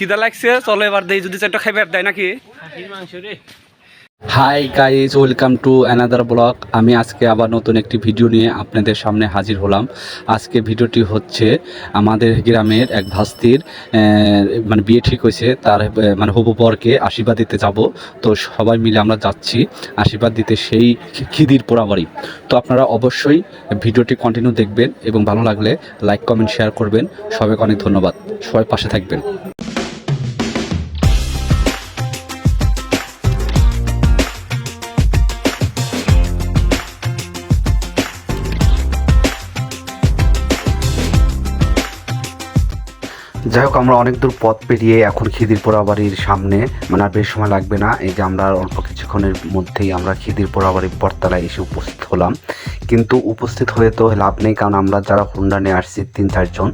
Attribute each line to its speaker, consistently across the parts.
Speaker 1: খিদা লাগছে চলো এবার দেই যদি চারটা খাইবার দেয় নাকি?
Speaker 2: মাংস রে
Speaker 1: hi guys welcome to another blog আমি আজকে আবার নতুন একটি ভিডিও নিয়ে আপনাদের সামনে হাজির হলাম। আজকে ভিডিওটি হচ্ছে আমাদের গ্রামের এক ভাস্তির মানে বিয়ে ঠিক হয়েছে। তার মানে হবু বরকে আশীর্বাদ দিতে যাব। তো সবাই মিলে আমরা যাচ্ছি আশীর্বাদ দিতে সেই খিদির পোড়াবাড়ি। তো আপনারা অবশ্যই ভিডিওটি কন্টিনিউ দেখবেন এবং ভালো লাগলে লাইক কমেন্ট শেয়ার করবেন। সবাইকে অনেক ধন্যবাদ। সবাই পাশে থাকবেন। যাই হোক আমরা অনেক দূর পথ পেরিয়ে এখন খিদিরপোড়া বাড়ির সামনে মানে আর বেশ সময় লাগবে না। এই যে আমরা অল্প কিছুক্ষণের মধ্যেই আমরা খিদিরপোড়া বাড়ির বটতলায় এসে উপস্থিত হলাম। কিন্তু উপস্থিত হয়ে তো লাভ নেই, কারণ আমরা যারা হুন্ডা নিয়ে আসছি, তিন চারজন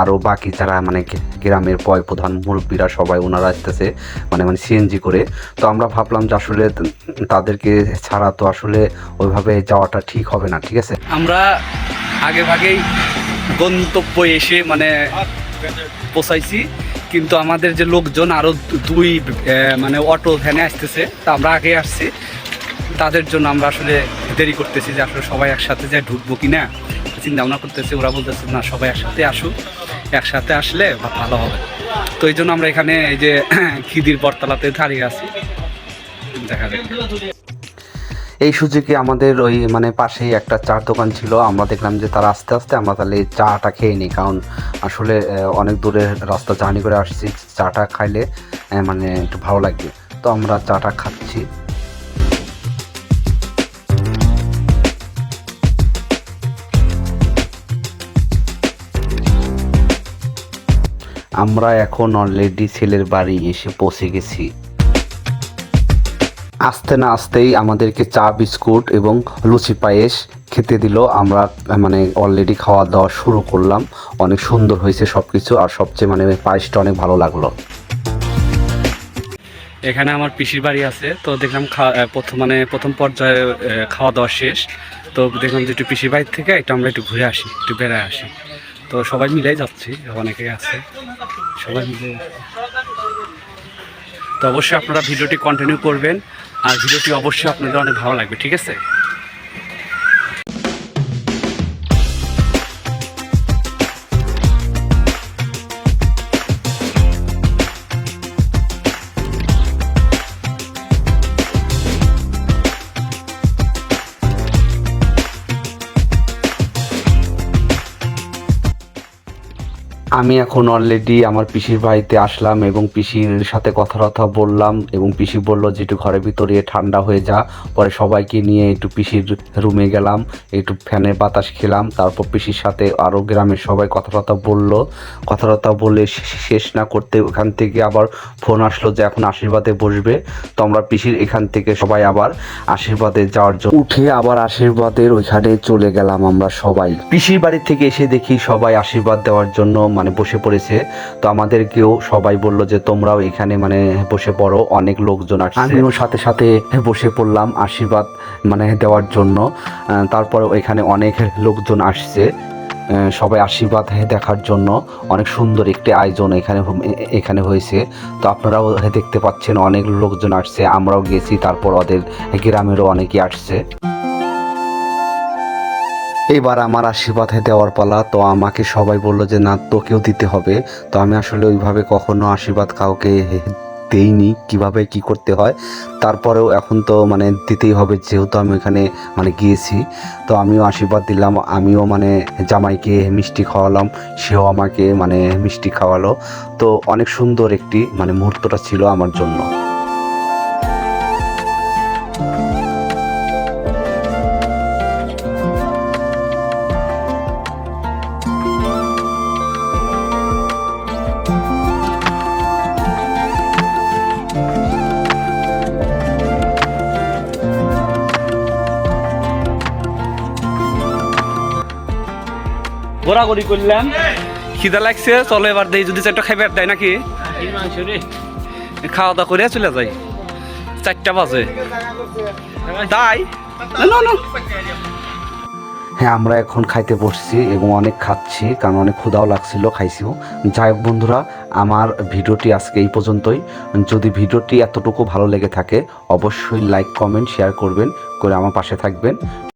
Speaker 1: আরও বাকি যারা মানে গ্রামের পয় প্রধান মুরব্বীরা সবাই ওনারা আসতেছে মানে মানে সিএনজি করে। তো আমরা ভাবলাম যে আসলে তাদেরকে ছাড়া তো আসলে ওইভাবে যাওয়াটা ঠিক হবে না, ঠিক আছে? আমরা আগে ভাগেই গন্তব্য এসে মানে পৌঁছাইছি কিন্তু আমাদের যে লোকজন আরও দুই মানে অটো ভ্যানে আসতেছে, তা আমরা আগে আসছি। তাদের জন্য আমরা আসলে দেরি করতেছি যে আসলে সবাই একসাথে যে ঢুকবো কি না চিন্তা ভাবনা করতেছি, ওরা বলতেছে, না, সবাই একসাথে আসুক। একসাথে আসলে ভালো হবে। তো এই জন্য আমরা এখানে এই যে খিদির বটতলাতে দাঁড়িয়ে আছি। দেখা যাক। এই সুযোগে আমাদের ওই মানে পাশেই একটা চার দোকান ছিল। আমরা দেখলাম যে তারা আস্তে আস্তে আমরা তাহলে এই চাটা খেয়ে নিই। কারণ আসলে অনেক দূরে রাস্তা জার্নি করে আসছি। চাটা খাইলে মানে একটু ভালো লাগবে। তো আমরা চাটা খাচ্ছি। আমরা এখন অলরেডি ছেলের বাড়ি এসে পৌঁছে গেছি। আসতে না আসতেই আমাদেরকে চা, বিস্কুট এবং লুচি পায়েস খেতে দিল। আমরা মানে অলরেডি খাওয়া দাওয়া শুরু করলাম। অনেক সুন্দর হয়েছে সব কিছু আর সবচেয়ে মানে পায়েসটা অনেক ভালো লাগল। এখানে আমার পিসির বাড়ি আছে। তো দেখলাম প্রথম মানে প্রথম পর্যায়ে খাওয়া দাওয়া শেষ। তো দেখলাম যে একটু পিসির বাড়ি থেকে একটু আমরা একটু ঘুরে আসি, একটু বেড়ায় আসি। তো সবাই মিলেই যাচ্ছি, অনেকেই আছে। সবাই মিলে। তো অবশ্যই আপনারা ভিডিওটি কন্টিনিউ করবেন। আর ভিডিওটি অবশ্যই আপনাদের অনেক ভালো লাগবে ঠিক আছে? আমি এখন অলরেডি আমার পিসির বাড়িতে আসলাম এবং পিসির সাথে কথা বললাম এবং পিসি বলল যে একটু ঘরের ভিতরে ঠান্ডা হয়ে যা। পরে সবাইকে নিয়ে একটু পিসির রুমে গেলাম, একটু ফ্যানের বাতাস খেলাম। তারপর পিসির সাথে আরও গ্রামের সবাই কথা বলল। কথা বলে শেষ না করতে ওখান থেকে আবার ফোন আসলো যে এখন আশীর্বাদে বসবে। তো আমরা পিসির এখান থেকে সবাই আবার আশীর্বাদে যাওয়ার জন্য উঠে আবার আশীর্বাদের ওইখানে চলে গেলাম আমরা সবাই। পিসির বাড়ি থেকে এসে দেখি সবাই আশীর্বাদ দেওয়ার জন্য মানে বসে পড়েছে। তো আমাদেরকেও সবাই বলল যে, তোমরাও এখানে মানে বসে পড়ো। অনেক লোকজন আসছে। আমিও সাথে সাথে বসে পড়লাম আশীর্বাদ মানে দেওয়ার জন্য। তারপরে এখানে অনেক লোকজন আসছে। সবাই আশীর্বাদ দেখার জন্য। অনেক সুন্দর একটি আয়োজন এখানে এখানে হয়েছে। তো আপনারাও দেখতে পাচ্ছেন অনেক লোকজন আসছে। আমরাও গেছি, তারপর ওদের গ্রামেরও অনেকে আসছে। এবার আমার আশীর্বাদ দেওয়ার পালা, তো আমাকে সবাই বলল যে, না, তোকেও দিতে হবে। তো আমি আসলে ওইভাবে কখনো আশীর্বাদ কাউকে দেইনি, কীভাবে, কি করতে হয়। তারপরেও এখন তো মানে দিতেই হবে, যেহেতু আমি ওইখানে মানে গিয়েছি। তো আমিও আশীর্বাদ দিলাম, আমিও মানে জামাইকে মিষ্টি খাওয়ালাম, সেও আমাকে মানে মিষ্টি খাওয়ালো। তো অনেক সুন্দর একটি মানে মুহূর্তটা ছিল আমার জন্য। ঘোরাঘুরি করলাম।
Speaker 3: খিদা লাগছে চলো এবার দেই যদি চারটা খাইবার দেয় নাকি?
Speaker 2: খাসির মাংস রে?
Speaker 3: খাওয়া দাওয়া করে চলে যাই। চারটা বাজে। তাই না না
Speaker 1: হ্যাঁ আমরা এখন খাইতে বসছি এবং অনেক খাচ্ছি কারণ অনেক ক্ষুধাও লাগছিল খাইছিও। যাই হোক বন্ধুরা আমার ভিডিওটি আজকে এই পর্যন্তই। যদি ভিডিওটি এতটুকু ভালো লেগে থাকে অবশ্যই লাইক কমেন্ট শেয়ার করবেন করে আমার পাশে থাকবেন।